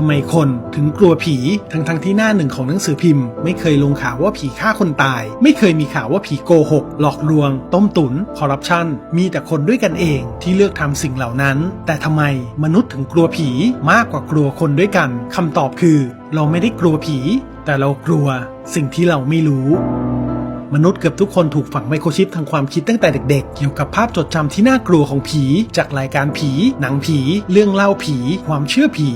ทำไมคนถึงกลัวผีทั้งทั้งๆที่หน้าหนึ่งของหนังสือพิมพ์ ไม่เคยลงข่าวว่าผีฆ่าคนตาย ไม่เคยมีข่าวว่าผีโกหก หลอกลวง ต้มตุนคอร์รัปชันมีแต่คนด้วยกันเองที่เลือกทำสิ่งเหล่านั้น แต่ทำไมมนุษย์ถึงกลัวผีมากกว่ากลัวคนด้วยกันคำตอบคือ เราไม่ได้กลัวผี แต่เรากลัวสิ่งที่เราไม่รู้ มนุษย์เกือบทุกคนถูกฝังไมโครชิปทางความคิดตั้งแต่เด็กๆ เกี่ยวกับภาพจดจำที่น่ากลัวของผี จากรายการผี หนังผี เรื่องเล่าผี ความเชื่อผี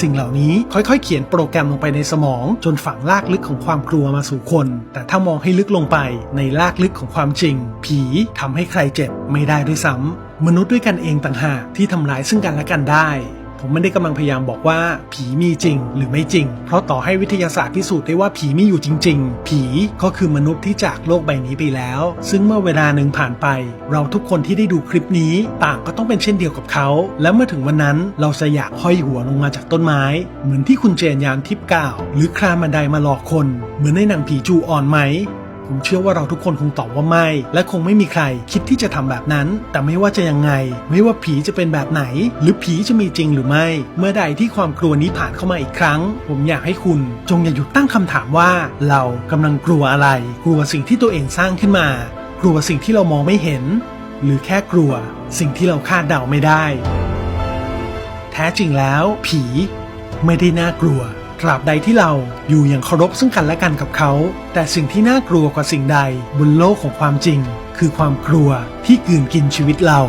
สิ่งเหล่านี้ค่อยๆ เขียนโปรแกรมลงไปในสมอง จนฝังลากลึกของความกลัวมาสู่คน แต่ถ้ามองให้ลึกลงไปในลากลึกของความจริง ผีทำให้ใครเจ็บไม่ได้ด้วยซ้ำมนุษย์ด้วยกันเองต่างหากที่ทำร้ายซึ่งกันและกันได้ ผมไม่ได้กำลังพยายามบอกว่าผีมีจริงหรือไม่จริง เพราะต่อให้วิทยาศาสตร์พิสูจน์ได้ว่าผีมีอยู่จริง ๆ ผีก็คือมนุษย์ที่จากโลกใบนี้ไปแล้ว ซึ่งเมื่อเวลาหนึ่งผ่านไป เราทุกคนที่ได้ดูคลิปนี้ ต่างก็ต้องเป็นเช่นเดียวกับเขา และเมื่อถึงวันนั้นเราจะอยากห้อยหัวลงมาจากต้นไม้ เหมือนที่คุณเจนยานทิพย์กล่าว หรือคลานบันไดมาหลอกคน เหมือนในหนังผีจูออนไหม ผมเชื่อว่าเราทุกคนคงตอบว่าไม่ และคงไม่มีใครคิดที่จะทำแบบนั้น แต่ไม่ว่าจะยังไง ไม่ว่าผีจะเป็นแบบไหน หรือผีจะมีจริงหรือไม่ เมื่อใดที่ความกลัวนี้ผ่านเข้ามาอีกครั้ง ผมอยากให้คุณจงอย่าหยุดตั้งคำถามว่า เรากำลังกลัวอะไร กลัวสิ่งที่ตัวเองสร้างขึ้นมา กลัวสิ่งที่เรามองไม่เห็น หรือแค่กลัว สิ่งที่เราคาดเดาไม่ได้ แท้จริงแล้ว ผี ไม่ได้น่ากลัว ราบใดที่เราอยู่อย่างเคารพซึ่งกันและกันกับเขา แต่สิ่งที่น่ากลัวกว่าสิ่งใดบนโลกของความจริง คือความกลัวที่กืนกินชีวิตเรา